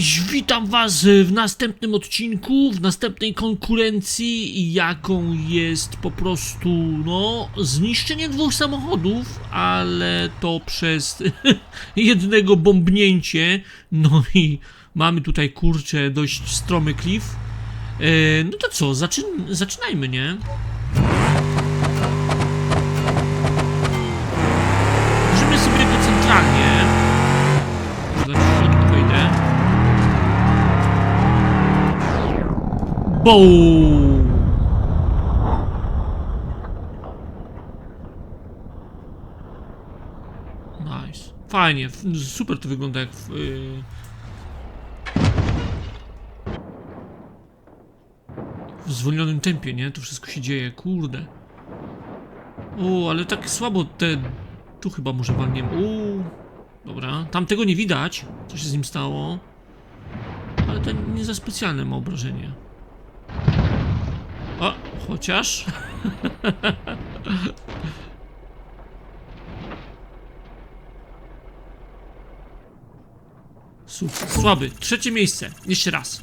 Cześć, witam was w następnym odcinku, w następnej konkurencji, jaką jest po prostu, no, zniszczenie dwóch samochodów, ale to przez jednego bombnięcie, no i mamy tutaj, kurczę, dość stromy klif. E, no to co, zaczyn zaczynajmy, nie? Boom! Nice. Fajnie, super to wygląda jak w, y... w zwolnionym tempie, nie? To wszystko się dzieje, kurde. O, ale tak słabo te... Tu chyba może walniemy. Uuu. Dobra, tam tego nie widać, co się z nim stało. Ale ten nie za specjalne ma obrażenie. O, chociaż. Słaby. Trzecie miejsce. Jeszcze raz.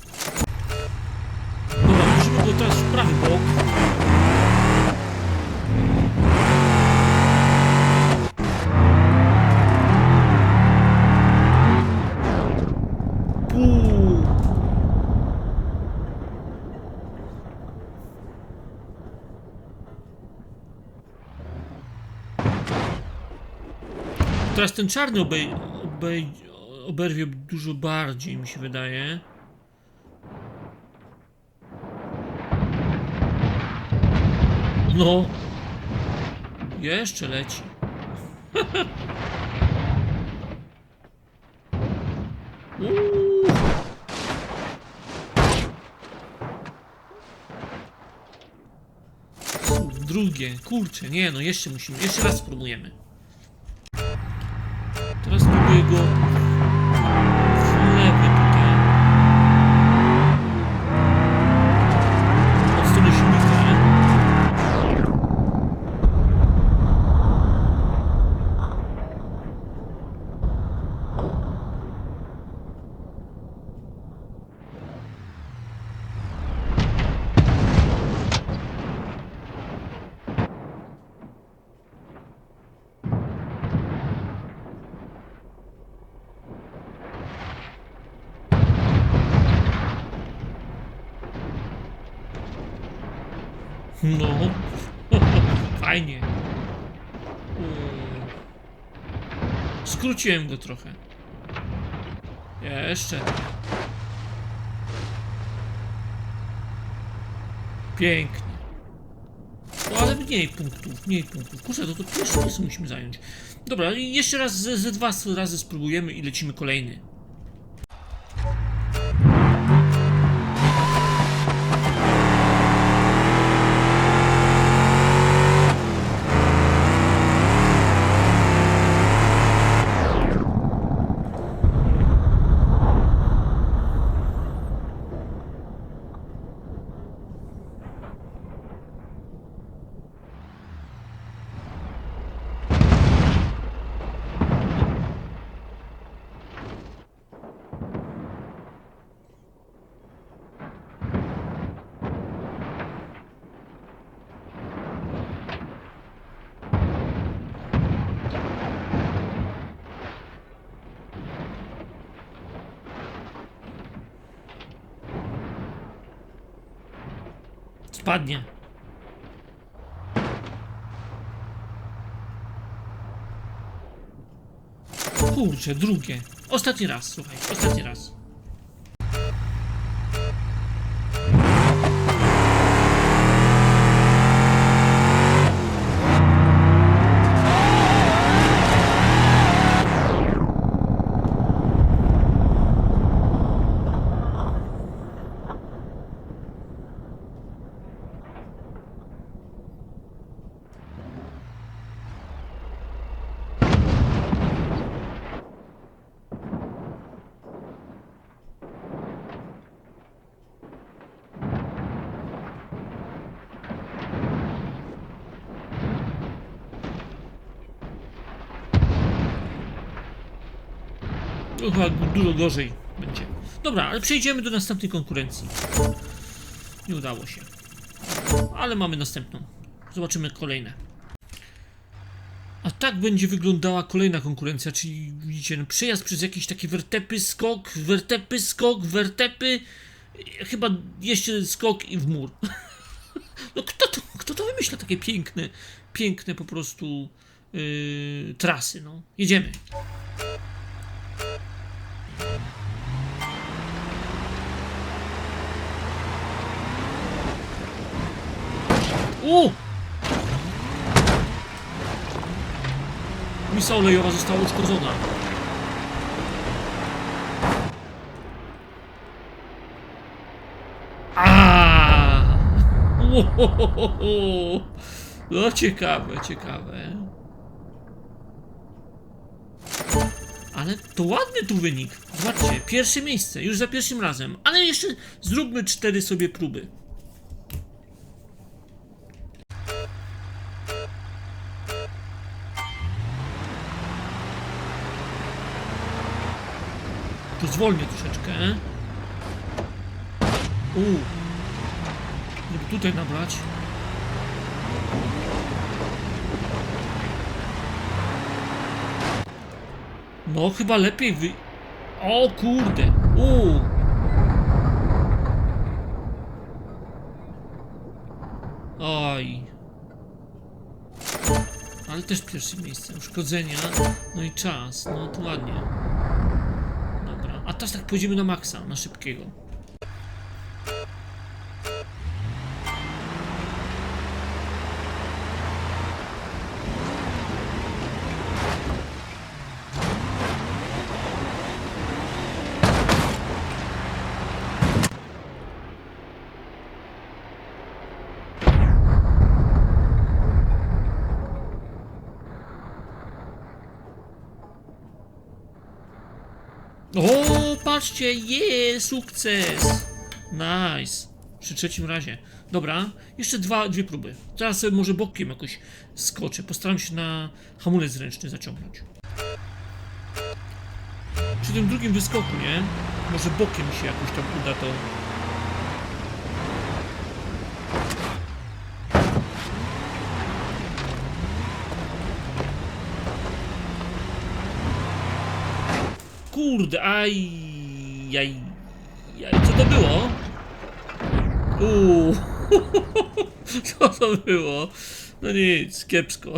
Teraz ten czarny obej, obej, oberwie dużo bardziej, mi się wydaje. No. Jeszcze leci. Drugie, kurczę, nie no, jeszcze musimy, jeszcze raz spróbujemy. Teraz No, fajnie. Mm. Skróciłem go trochę. Jeszcze. Pięknie. No ale mniej punktów, mniej punktów. Kurczę, to, to pierwsze miejsce musimy zająć. Dobra, jeszcze raz ze, ze dwa razy spróbujemy i lecimy kolejny. Spadnie. Kurczę, drugie. Ostatni raz, słuchaj, ostatni raz. No, chyba dużo gorzej będzie. Dobra, ale przejdziemy do następnej konkurencji. Nie udało się. Ale mamy następną. Zobaczymy kolejne. A tak będzie wyglądała kolejna konkurencja, czyli widzicie, no, przejazd przez jakieś takie wertepy, skok, wertepy, skok, wertepy, chyba jeszcze skok i w mur. No kto to, kto to wymyśla takie piękne, piękne po prostu yy, trasy, no. Jedziemy. U! Misa olejowa została uszkodzona. No ciekawe, ciekawe. Ale to ładny tu wynik. Zobaczcie, pierwsze miejsce, już za pierwszym razem. Ale jeszcze zróbmy cztery sobie próby. To zwolnię troszeczkę. Uuu. Żeby tutaj nabrać. No, chyba lepiej wy... O kurde! Uuu! Oj. Ale też pierwsze miejsce. Uszkodzenia. No i czas. No to ładnie. Teraz tak pójdziemy na maksa, na szybkiego. O, patrzcie, je, sukces! Nice. Przy trzecim razie. Dobra, jeszcze dwa, dwie próby. Teraz sobie może bokiem jakoś skoczę. Postaram się na hamulec ręczny zaciągnąć. Przy tym drugim wyskoku, nie? Może bokiem się jakoś tam uda to. Kurde, aj, aj, aj, co to było? Uuu, co to było? No nic, kiepsko.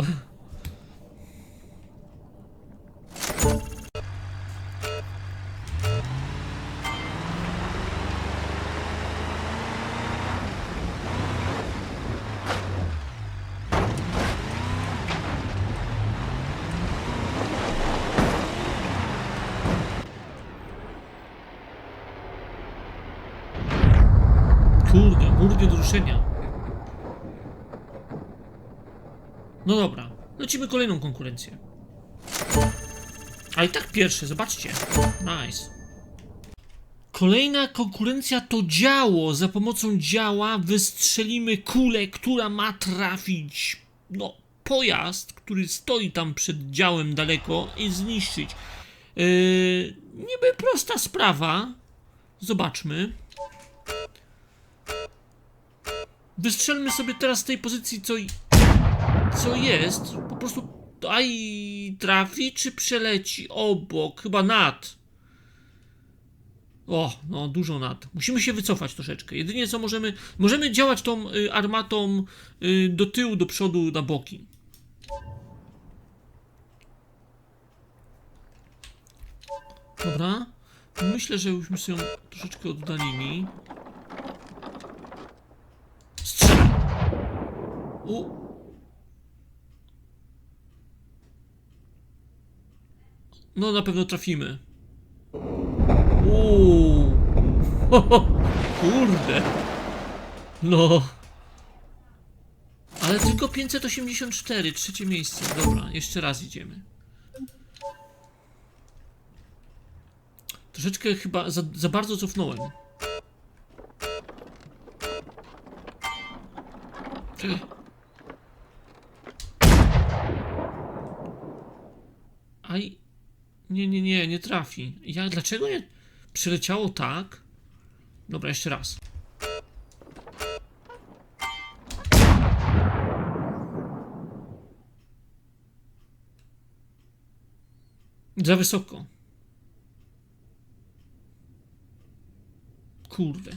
No dobra, lecimy kolejną konkurencję. A i tak pierwsze, zobaczcie. Nice. Kolejna konkurencja to działo. Za pomocą działa wystrzelimy kulę, która ma trafić, no, pojazd, który stoi tam przed działem daleko i zniszczyć. Yy, niby prosta sprawa. Zobaczmy. Wystrzelmy sobie teraz z tej pozycji, co, co jest. Po prostu aj trafi, czy przeleci obok, chyba nad. O, no dużo nad. Musimy się wycofać troszeczkę. Jedynie co możemy, możemy działać tą y, armatą y, do tyłu, do przodu, na boki. Dobra. Myślę, że już się ją troszeczkę oddalili. Strzel! No na pewno trafimy. Uuu. Kurde. No. Ale tylko 584, trzecie miejsce. Dobra, jeszcze raz idziemy. Troszeczkę chyba za, za bardzo cofnąłem. Aj. Nie, nie, nie, nie trafi. Ja dlaczego nie. Przyleciało tak. Dobra, jeszcze raz. Za wysoko. Kurde.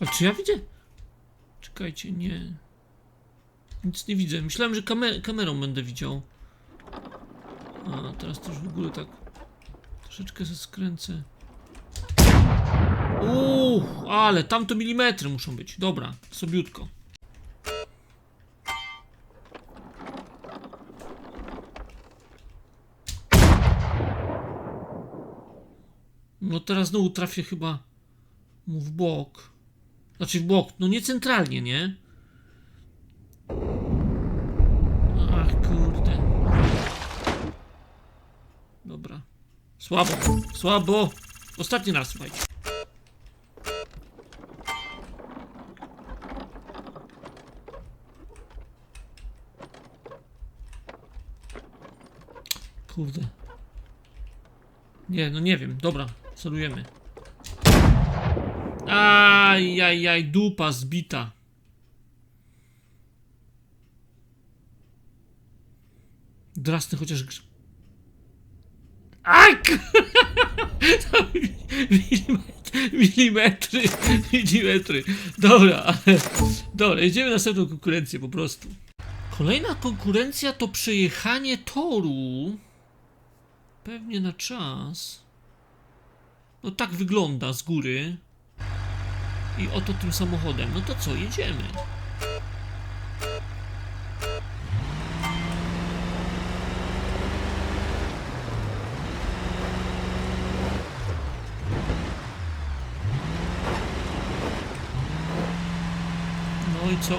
A czy ja widzę? Czekajcie, nie. Nic nie widzę. Myślałem, że kamer kamerą będę widział. A teraz to w ogóle tak troszeczkę się skręcę. Uuu, ale tam to milimetry muszą być. Dobra, sobiutko. No teraz znowu trafię chyba mu w bok. Znaczy w bok, no nie centralnie, nie? Ach, kurde. Dobra. Słabo, słabo. Ostatni raz, słuchajcie. Kurde. Nie, no nie wiem. Dobra, celujemy. Ajajaj, dupa zbita. Drasny chociaż. Ak! milimetry, milimetry, milimetry. Dobra. Dobra, jedziemy na następną konkurencję po prostu. Kolejna konkurencja to przejechanie toru. Pewnie na czas. No tak wygląda z góry. I oto tym samochodem. No to co, jedziemy. No i co?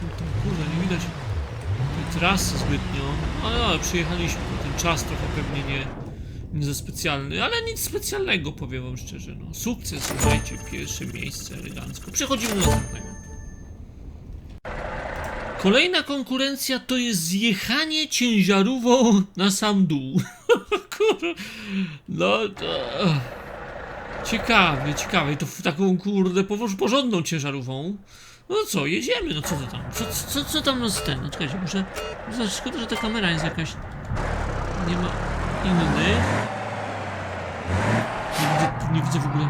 Tutaj, kurde, nie widać trasy zbytnio, ale, ale przyjechaliśmy, ten czas trochę pewnie nie, nie za specjalny, ale nic specjalnego, powiem wam szczerze, no. Sukces, słuchajcie, pierwsze miejsce elegancko. Przechodzimy do następnego. Kolejna konkurencja to jest zjechanie ciężarówką na sam dół. No to... Ciekawe, ciekawe. To w taką kurde porządną ciężarówką. No co, jedziemy, no co to tam? Co, co, co tam nas ten? No czekajcie, muszę... Szkoda, że ta kamera jest jakaś... Nie ma innych. Nie widzę, nie widzę w ogóle...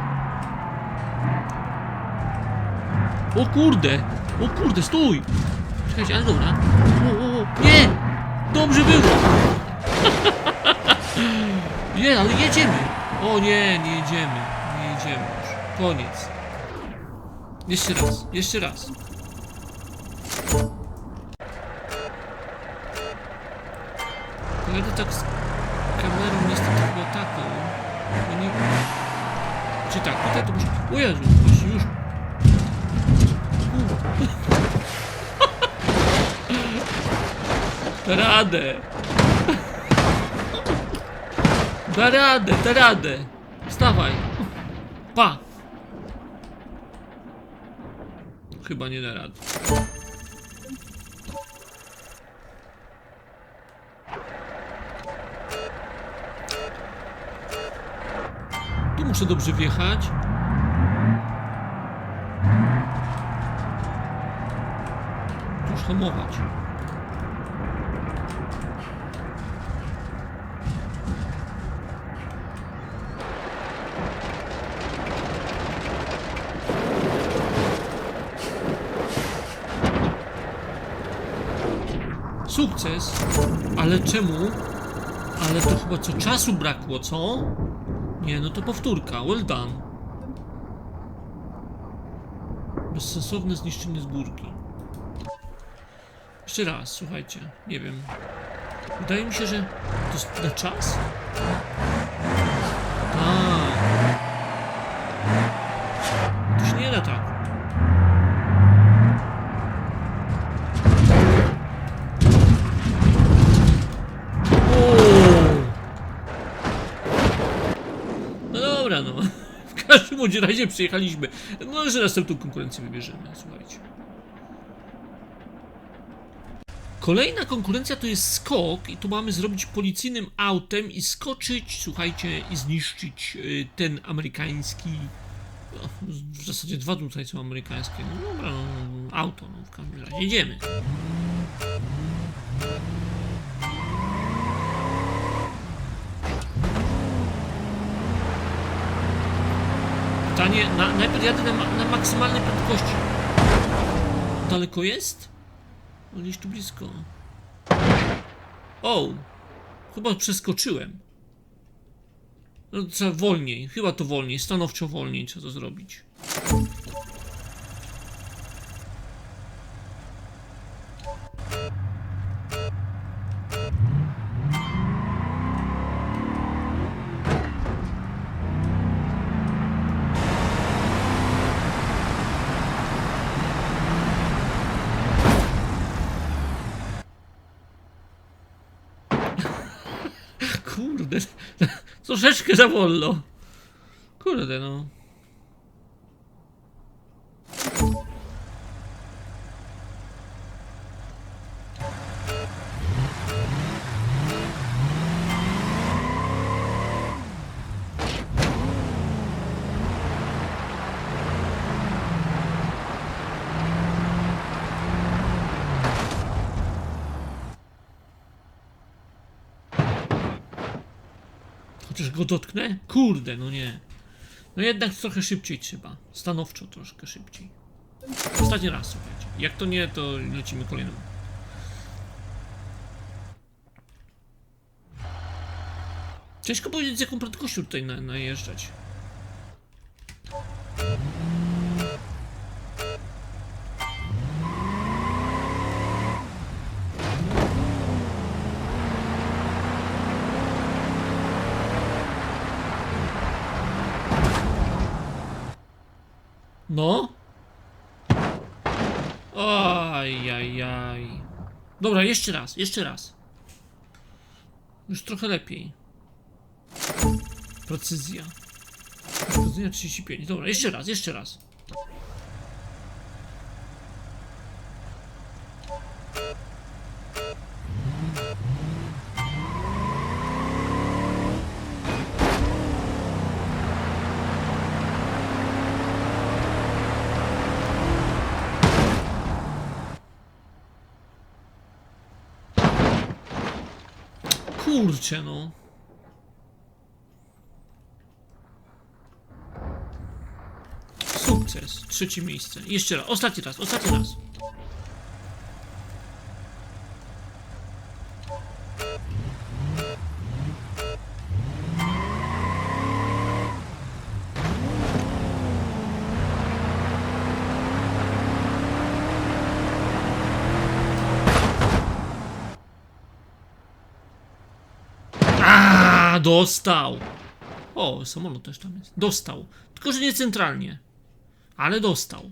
O kurde! O kurde, stój! Czekajcie, ale dobra. O, o, o. Nie! Dobrze było! nie, ale jedziemy! O nie, nie jedziemy. Nie jedziemy już. Koniec. Jeszcze raz, jeszcze raz. Pojadę tak kamerą niestety chyba taką. Bo nie... Czy tak, tutaj to muszę... O Jezu, właśnie już... U. Radę! Da radę, da radę! Wstawaj! Pa! Chyba nie da rady. Muszę dobrze wjechać. Tu już hamować. Sukces, ale czemu? Ale to chyba co czasu brakło, co? Nie, no to powtórka. Well done. Bezsensowne zniszczenie z górki. Jeszcze raz, słuchajcie. Nie wiem. Wydaje mi się, że to jest na czas? Bądź razie przyjechaliśmy. No, że następną konkurencję wybierzemy, słuchajcie. Kolejna konkurencja to jest skok i tu mamy zrobić policyjnym autem i skoczyć, słuchajcie, i zniszczyć y, ten amerykański... No, w zasadzie dwa tutaj są amerykańskie. No dobra, no, auto, no w każdym razie jedziemy. Pytanie, na, najpierw jadę na, na maksymalnej prędkości. Daleko jest? No gdzieś tu blisko. O! Chyba przeskoczyłem. No trzeba wolniej, chyba to wolniej, stanowczo wolniej trzeba to zrobić. Troszeczkę za wolno. Kurde no. Chociaż go dotknę? Kurde, no nie. No jednak trochę szybciej trzeba. Stanowczo troszkę szybciej. Ostatni raz, słuchajcie. Jak to nie, to lecimy kolejną. Ciężko powiedzieć, z jaką prędkością tutaj na, najeżdżać. No? Ajajaj. Dobra, jeszcze raz, jeszcze raz. Już trochę lepiej. Precyzja. Precyzja 35. Dobra, jeszcze raz, jeszcze raz. Kurczę, no. Sukces. Trzecie miejsce. Jeszcze raz. Ostatni raz. Ostatni raz. A, dostał. O, samolot też tam jest. Dostał. Tylko, że nie centralnie. Ale dostał.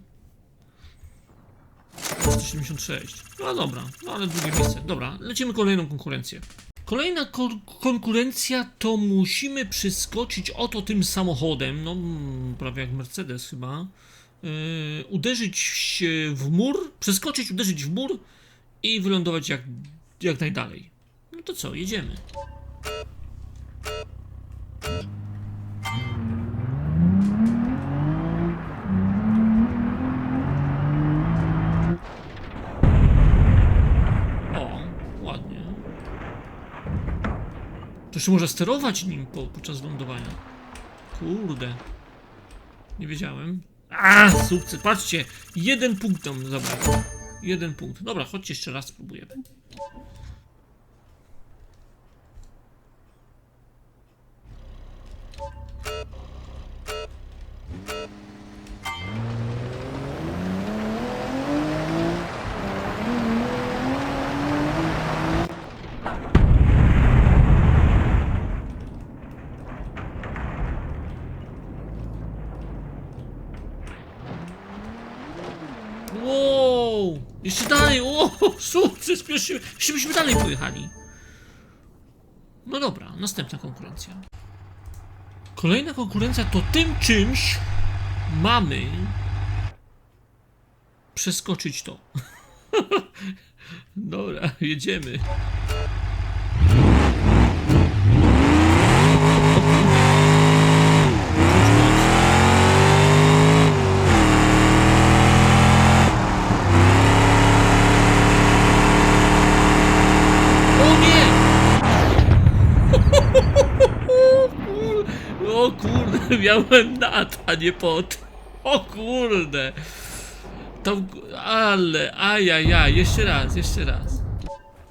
176. No dobra, no ale drugie miejsce. Dobra, lecimy kolejną konkurencję. Kolejna kon- konkurencja to musimy przeskoczyć oto tym samochodem, no mm, prawie jak Mercedes chyba, yy, uderzyć w mur, przeskoczyć, uderzyć w mur i wylądować jak, jak najdalej. No to co, jedziemy. O, ładnie. To jeszcze może sterować nim po, podczas lądowania. Kurde. Nie wiedziałem. A, sukces. Patrzcie, jeden punkt nam zabrakło. Jeden punkt. Dobra, chodźcie jeszcze raz spróbujemy. Byśmy dalej pojechali. No dobra, następna konkurencja. Kolejna konkurencja to tym czymś mamy przeskoczyć to. Dobra, jedziemy. Czuć moc. O nie! O kurde, miałem nad, a nie pod. O kurde. Tam, ale, ajajaj, jeszcze raz, jeszcze raz.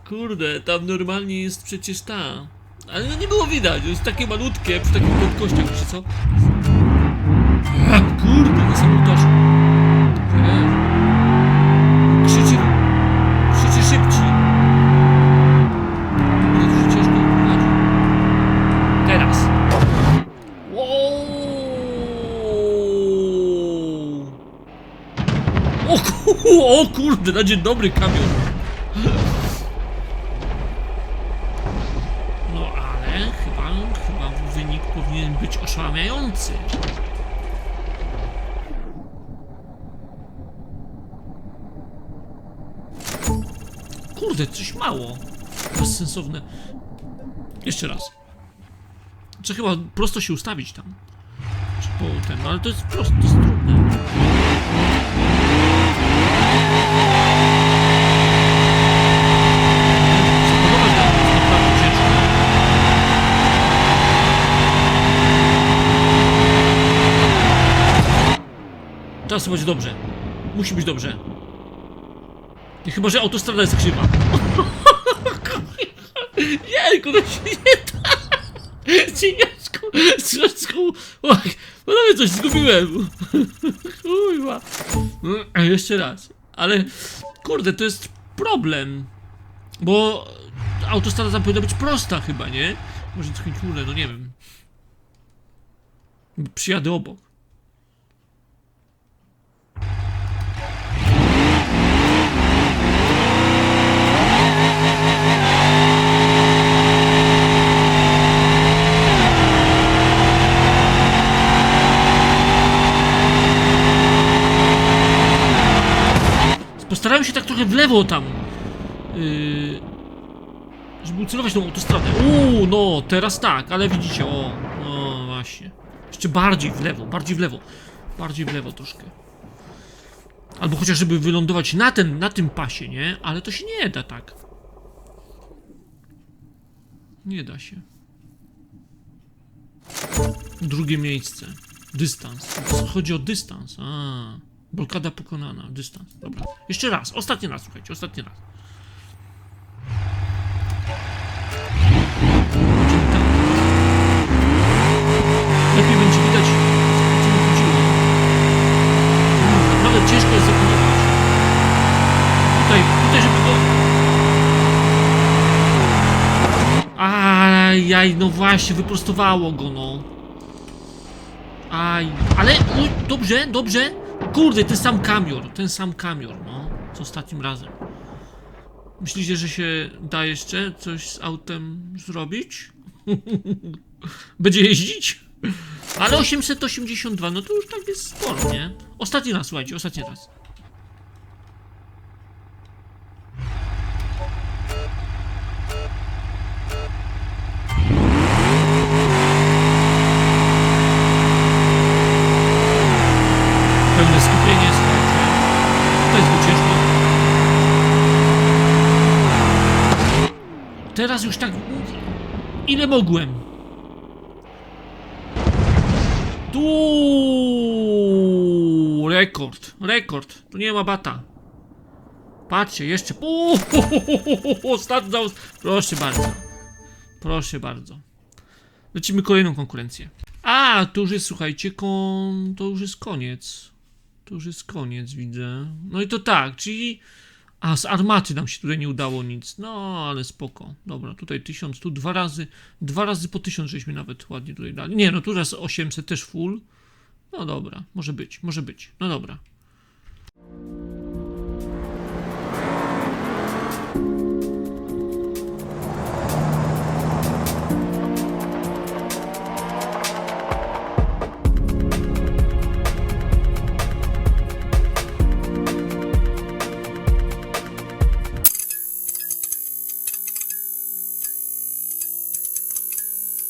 Kurde, tam normalnie jest przecież ta. Ale no nie było widać, to jest takie malutkie przy takich prędkościach, wiecie co? Kurde, na samym doszu. O kurde, na dzień dobry kamion. No ale chyba, chyba wynik powinien być oszałamiający. Kurde, coś mało. Bezsensowne. Jeszcze raz. Trzeba chyba prosto się ustawić tam. Czy po ten, ale to jest prosto, to jest trudne. Zapanować nad tym jest naprawdę ciężko. Teraz będzie dobrze. Musi być dobrze. I chyba, że autostrada jest krzywa. Jejku, to się nie da! Cieniaczku, strzeczku, oj, panowie coś zgubiłem. Kurwa. Jeszcze raz. Ale, kurde, to jest problem. Bo autostrada tam powinna być prosta chyba, nie? Może trochę kurde, no nie wiem. Przyjadę obok. Postarałem się tak trochę w lewo tam. Yy, żeby ucelować tą autostradę. Uuu, no, teraz tak, ale widzicie, o, no właśnie. Jeszcze bardziej w lewo, bardziej w lewo. Bardziej w lewo troszkę. Albo chociaż, żeby wylądować na, ten, na tym pasie, nie? Ale to się nie da tak. Nie da się. Drugie miejsce. Dystans. Chodzi o dystans. A, blokada pokonana. Dystans. Dobra. Jeszcze raz. Ostatni raz, słuchajcie. Ostatni raz. Lepiej będzie widać, co mi chodziło. Naprawdę ciężko jest zapanować. Tutaj, tutaj, żeby go... Ajaj, no właśnie, wyprostowało go, no. Aj, ale, uj, dobrze, dobrze. Kurde, ten sam kamior, ten sam kamior, no, co ostatnim razem. Myślicie, że się da jeszcze coś z autem zrobić? Będzie jeździć? Ale 882, no to już tak jest sporo, nie? Ostatni raz, słuchajcie, ostatni raz. Pełne skupienie, słuchajcie. To jest go ciężko. Już tak... Ile mogłem? Tu rekord, rekord. Tu nie ma bata. Patrzcie, jeszcze. Ostatni Proszę bardzo. Proszę bardzo. Lecimy kolejną konkurencję. A, to już jest, słuchajcie, kon... to już jest koniec. To już jest koniec, widzę. No i to tak, czyli... A, z armaty nam się tutaj nie udało nic. No, ale spoko. Dobra, tutaj 1000, tu dwa razy, dwa razy po 1000 żeśmy nawet ładnie tutaj dali. Nie, no tu raz 800 też full. No dobra, może być, może być. No dobra.